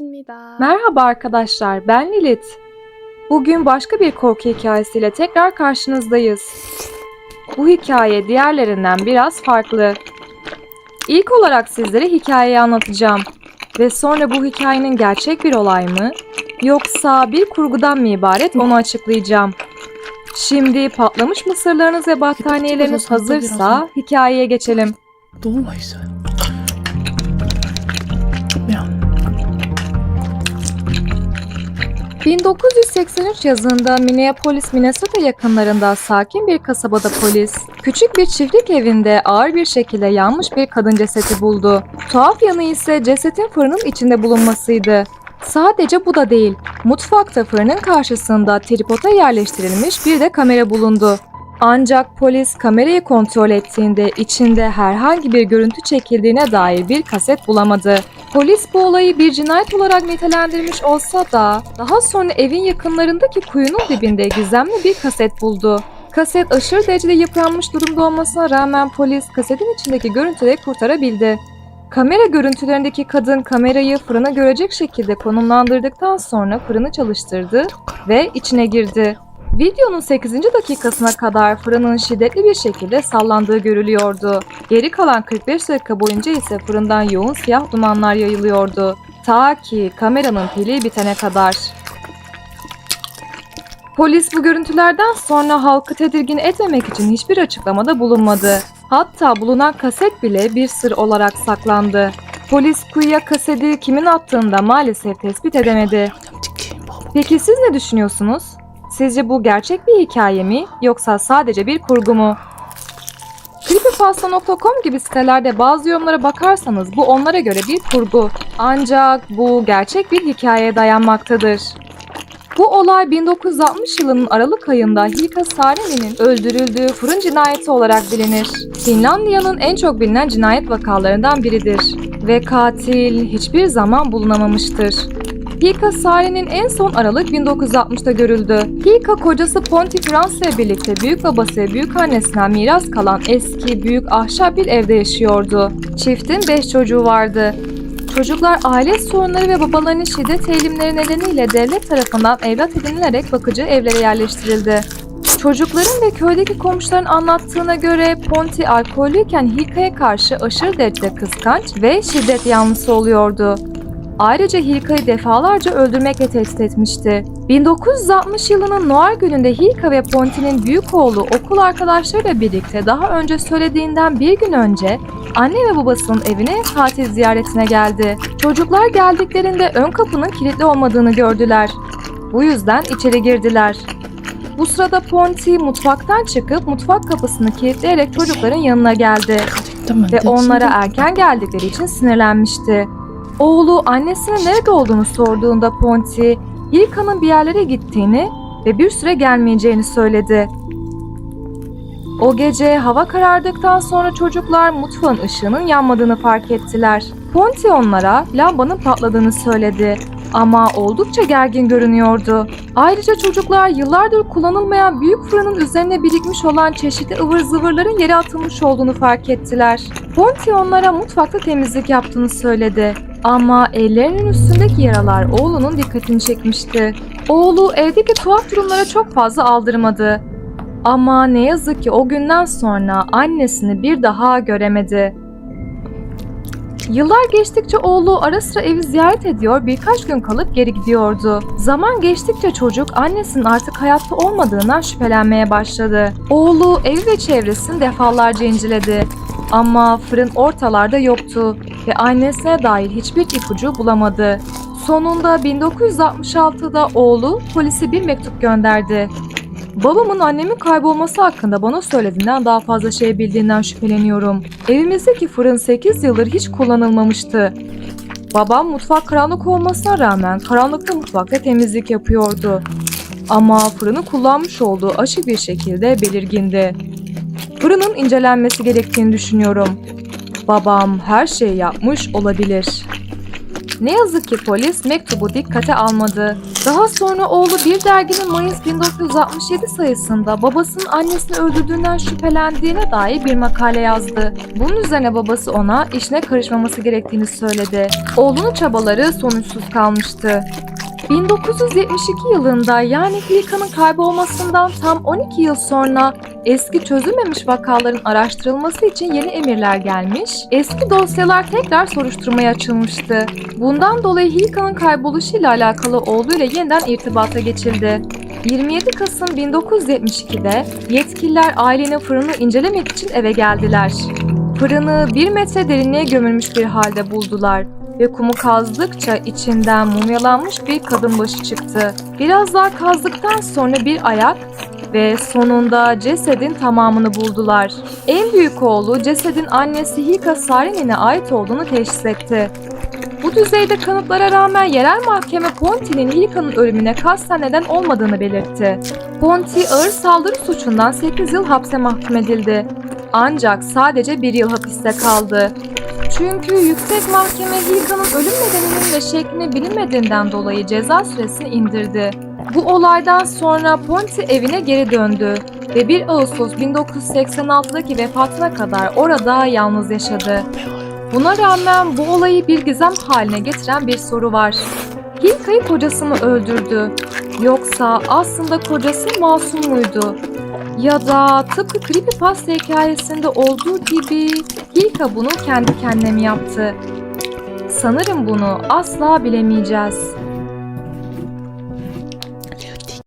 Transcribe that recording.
있습니다. Merhaba arkadaşlar, ben Lilith. Bugün başka bir korku hikayesiyle tekrar karşınızdayız. Bu hikaye diğerlerinden biraz farklı. İlk olarak sizlere hikayeyi anlatacağım. Ve sonra bu hikayenin gerçek bir olay mı, yoksa bir kurgudan mı ibaret onu açıklayacağım. Şimdi patlamış mısırlarınız ve battaniyeleriniz hazırsa hikayeye geçelim. 너무 1983 yazında Minneapolis, Minnesota yakınlarında sakin bir kasabada polis, küçük bir çiftlik evinde ağır bir şekilde yanmış bir kadın cesedi buldu. Tuhaf yanı ise cesetin fırının içinde bulunmasıydı. Sadece bu da değil, mutfakta fırının karşısında tripoda yerleştirilmiş bir de kamera bulundu. Ancak polis kamerayı kontrol ettiğinde içinde herhangi bir görüntü çekildiğine dair bir kaset bulamadı. Polis bu olayı bir cinayet olarak nitelendirmiş olsa da daha sonra evin yakınlarındaki kuyunun dibinde gizemli bir kaset buldu. Kaset aşırı derecede yıpranmış durumda olmasına rağmen polis kasetin içindeki görüntüleri kurtarabildi. Kamera görüntülerindeki kadın kamerayı fırına görecek şekilde konumlandırdıktan sonra fırını çalıştırdı ve içine girdi. Videonun 8. dakikasına kadar fırının şiddetli bir şekilde sallandığı görülüyordu. Geri kalan 45 dakika boyunca ise fırından yoğun siyah dumanlar yayılıyordu. Ta ki kameranın pili bitene kadar. Polis bu görüntülerden sonra halkı tedirgin etmemek için hiçbir açıklamada bulunmadı. Hatta bulunan kaset bile bir sır olarak saklandı. Polis kuyuya kaseti kimin attığında maalesef tespit edemedi. Peki siz ne düşünüyorsunuz? Sizce bu gerçek bir hikaye mi yoksa sadece bir kurgu mu? Creepypasta.com gibi sitelerde bazı yorumlara bakarsanız bu onlara göre bir kurgu. Ancak bu gerçek bir hikayeye dayanmaktadır. Bu olay 1960 yılının Aralık ayında Hilka Saarini'nin öldürüldüğü fırın cinayeti olarak bilinir. Finlandiya'nın en çok bilinen cinayet vakalarından biridir. Ve katil hiçbir zaman bulunamamıştır. Hilka Sare'nin en son Aralık 1960'da görüldü. Hilka kocası Ponti Fransa ile birlikte büyük babası ve büyük annesinden miras kalan eski büyük ahşap bir evde yaşıyordu. Çiftin 5 çocuğu vardı. Çocuklar aile sorunları ve babalarının şiddet eğilimleri nedeniyle devlet tarafından evlat edinilerek bakıcı evlere yerleştirildi. Çocukların ve köydeki komşuların anlattığına göre Ponti alkollüyken Hilka'ya karşı aşırı derecede kıskanç ve şiddet yanlısı oluyordu. Ayrıca Hilka'yı defalarca öldürmekle test etmişti. 1960 yılının Noir gününde Hilka ve Ponti'nin büyük oğlu okul arkadaşlarıyla birlikte daha önce söylediğinden bir gün önce anne ve babasının evine tatil ziyaretine geldi. Çocuklar geldiklerinde ön kapının kilitli olmadığını gördüler. Bu yüzden içeri girdiler. Bu sırada Ponti mutfaktan çıkıp mutfak kapısını kilitleyerek çocukların yanına geldi. Ve onlara erken geldikleri için sinirlenmişti. Oğlu annesine nerede olduğunu sorduğunda Ponti, Hilka'nın bir yerlere gittiğini ve bir süre gelmeyeceğini söyledi. O gece hava karardıktan sonra çocuklar mutfağın ışığının yanmadığını fark ettiler. Ponti onlara lambanın patladığını söyledi ama oldukça gergin görünüyordu. Ayrıca çocuklar yıllardır kullanılmayan büyük fırının üzerine birikmiş olan çeşitli ıvır zıvırların yere atılmış olduğunu fark ettiler. Ponti onlara mutfakta temizlik yaptığını söyledi. Ama ellerinin üstündeki yaralar oğlunun dikkatini çekmişti. Oğlu evdeki tuhaf durumlara çok fazla aldırmadı. Ama ne yazık ki o günden sonra annesini bir daha göremedi. Yıllar geçtikçe oğlu ara sıra evi ziyaret ediyor, birkaç gün kalıp geri gidiyordu. Zaman geçtikçe çocuk annesinin artık hayatta olmadığından şüphelenmeye başladı. Oğlu evi ve çevresini defalarca inceledi. Ama fırın ortalarda yoktu ve annesine dair hiçbir ipucu bulamadı. Sonunda 1966'da oğlu polise bir mektup gönderdi. Babamın annemin kaybolması hakkında bana söylediğinden daha fazla şey bildiğinden şüpheleniyorum. Evimizdeki fırın 8 yıldır hiç kullanılmamıştı. Babam mutfak karanlık olmasına rağmen karanlıkta mutfakta temizlik yapıyordu. Ama fırını kullanmış olduğu açık bir şekilde belirgindi. Fırının incelenmesi gerektiğini düşünüyorum. Babam her şeyi yapmış olabilir. Ne yazık ki polis mektubu dikkate almadı. Daha sonra oğlu bir derginin Mayıs 1967 sayısında babasının annesini öldürdüğünden şüphelendiğine dair bir makale yazdı. Bunun üzerine babası ona işine karışmaması gerektiğini söyledi. Oğlunun çabaları sonuçsuz kalmıştı. 1972 yılında yani Hilika'nın kaybolmasından tam 12 yıl sonra eski çözülmemiş vakaların araştırılması için yeni emirler gelmiş, eski dosyalar tekrar soruşturmaya açılmıştı. Bundan dolayı Hilika'nın kayboluşuyla alakalı oğluyla yeniden irtibata geçildi. 27 Kasım 1972'de yetkililer ailenin fırını incelemek için eve geldiler. Fırını bir metre derinliğe gömülmüş bir halde buldular ve kumu kazdıkça içinden mumyalanmış bir kadın başı çıktı. Biraz daha kazdıktan sonra bir ayak ve sonunda cesedin tamamını buldular. En büyük oğlu cesedin annesi Hika Sarini'ne ait olduğunu teşhis etti. Bu düzeyde kanıtlara rağmen yerel mahkeme Ponti'nin Hilka'nın ölümüne kasten neden olmadığını belirtti. Ponti ağır saldırı suçundan 8 yıl hapse mahkum edildi. Ancak sadece bir yıl hapiste kaldı. Çünkü yüksek mahkeme Hilka'nın ölüm nedeninin ve şeklini bilinmediğinden dolayı ceza süresini indirdi. Bu olaydan sonra Ponti evine geri döndü ve 1 Ağustos 1986'daki vefatına kadar orada yalnız yaşadı. Buna rağmen bu olayı bir gizem haline getiren bir soru var. Hilka'yı kocası mı öldürdü? Yoksa aslında kocası masum muydu? Ya da tıpkı Creepypasta hikayesinde olduğu gibi Hilka bunu kendi kendine mi yaptı? Sanırım bunu asla bilemeyeceğiz.